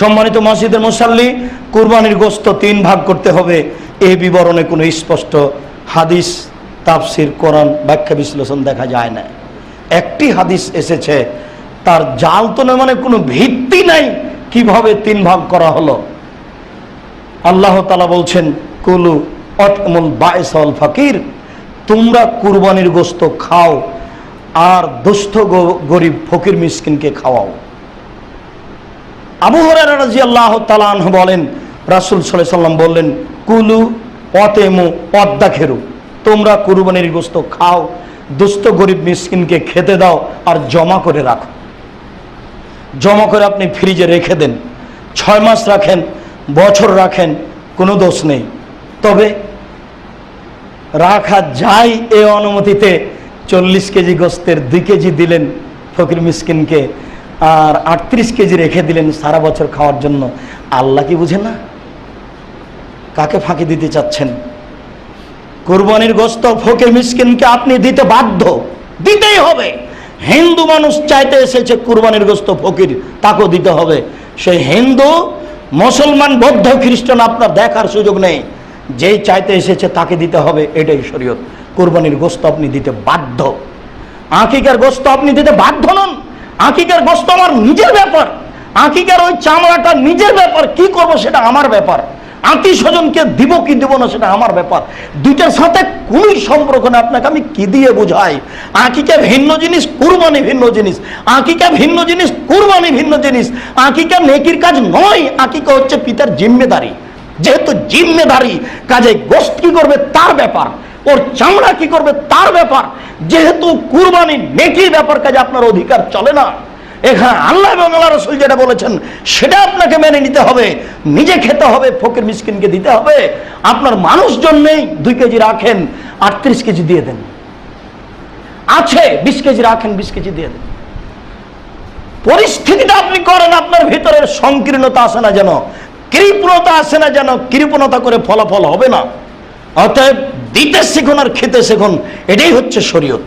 সম্মানিত মসজিদের মুসাল্লি, কুরবানির গোস্ত তিন ভাগ করতে হবে। এই বিবরণে কোনো স্পষ্ট হাদিস, তাফসির, কোরআন ব্যাখ্যা বিশ্লেষণ দেখা যায় না। একটি হাদিস এসেছে, তার জাল তো না মানে কোনো ভিত্তি নাই কীভাবে তিন ভাগ করা হলো। আল্লাহ তালা বলছেন, কুলু অতমুল বায়সল ফকির, তোমরা কুরবানির গোস্ত খাও, আর দুস্থ গরিব ফকির মিসকিনকে খাওয়াও। আবু হরারা আল্লাহ তালান বলেন, রাসুল সাল্লাহ সাল্লাম বললেন, কুলু অতেমু পদ্মা খেরু। তোমরা কুরবানির গোস্ত খাও, দুস্থ গরিব মিসকিনকে খেতে দাও আর জমা করে রাখো। জমা করে আপনি ফ্রিজে রেখে দেন। ছয় মাস রাখেন, বছর রাখেন, কোনো দোষ নেই। তবে রাখা যায় এ অনুমতিতে চল্লিশ কেজি গোস্তের দুই কেজি দিলেন ফকির মিসকিনকে আর আটত্রিশ কেজি রেখে দিলেন সারা বছর খাওয়ার জন্য। আল্লাহ কি বুঝে না? কাকে ফাঁকি দিতে চাচ্ছেন? কোরবানির গোস্ত ফকির মিসকিনকে আপনি দিতে বাধ্য। দিতেই হবে। হিন্দু মানুষ চাইতে এসেছে কুরবানির গোস্ত ফকির, তাকেও দিতে হবে। সেই হিন্দু, মুসলমান, বৌদ্ধ, খ্রিস্টান আপনার দেখার সুযোগ নেই। যেই চাইতে এসেছে তাকে দিতে হবে, এটাই শরীয়ত। কোরবানির গোস্ত আপনি দিতে বাধ্য। আকিকার গোস্ত আপনি দিতে বাধ্য নন। আকিকার গোস্ত আমার নিজের ব্যাপার। আকিকার ওই চামড়াটা নিজের ব্যাপার। কি করব সেটা আমার ব্যাপার। আত্মীয় স্বজনকে দিব কি দিব না সেটা আমার ব্যাপার। দুইটার সাথে কোনই সম্পর্ক না আপনাকে আমি কি দিয়ে বোঝাই? আকিকা ভিন্ন জিনিস, কুরবানি ভিন্ন জিনিস। আকিকা ভিন্ন জিনিস, কুরবানি ভিন্ন জিনিস। আকিকা নেকির কাজ নয়। আকিকা হচ্ছে পিতার জিম্মেদারি। যেহেতু জিম্মেদারি, কাজে গোস্ত কি করবে? তার ব্যাপার। ওর চামড়া কি করবে? তার ব্যাপার। যেহেতু কুরবানি নেকির ব্যাপার কাজে আপনার অধিকার চলে না, এখানে আল্লাহ এবং আল্লাহ রসুল যেটা বলেছেন, সেটা আপনাকে মেনে নিতে হবে। নিজে খেতে হবে, ফকির মিসকিনকে দিতে হবে। আপনার মানুষজন নেই, দুই কেজি রাখেন, আটত্রিশ কেজি দিয়ে দেন। আছে, বিশ কেজি রাখেন, বিশ কেজি দিয়ে দেন। পরিস্থিতিটা আপনি করেন, আপনার ভিতরের সংকীর্ণতা আসে না যেন, কৃপণতা আসে না যেন, কৃপণতা করে ফলাফল হবে না। অতএব দিতে শিখুন আর খেতে শিখুন এটাই হচ্ছে শরীয়ত।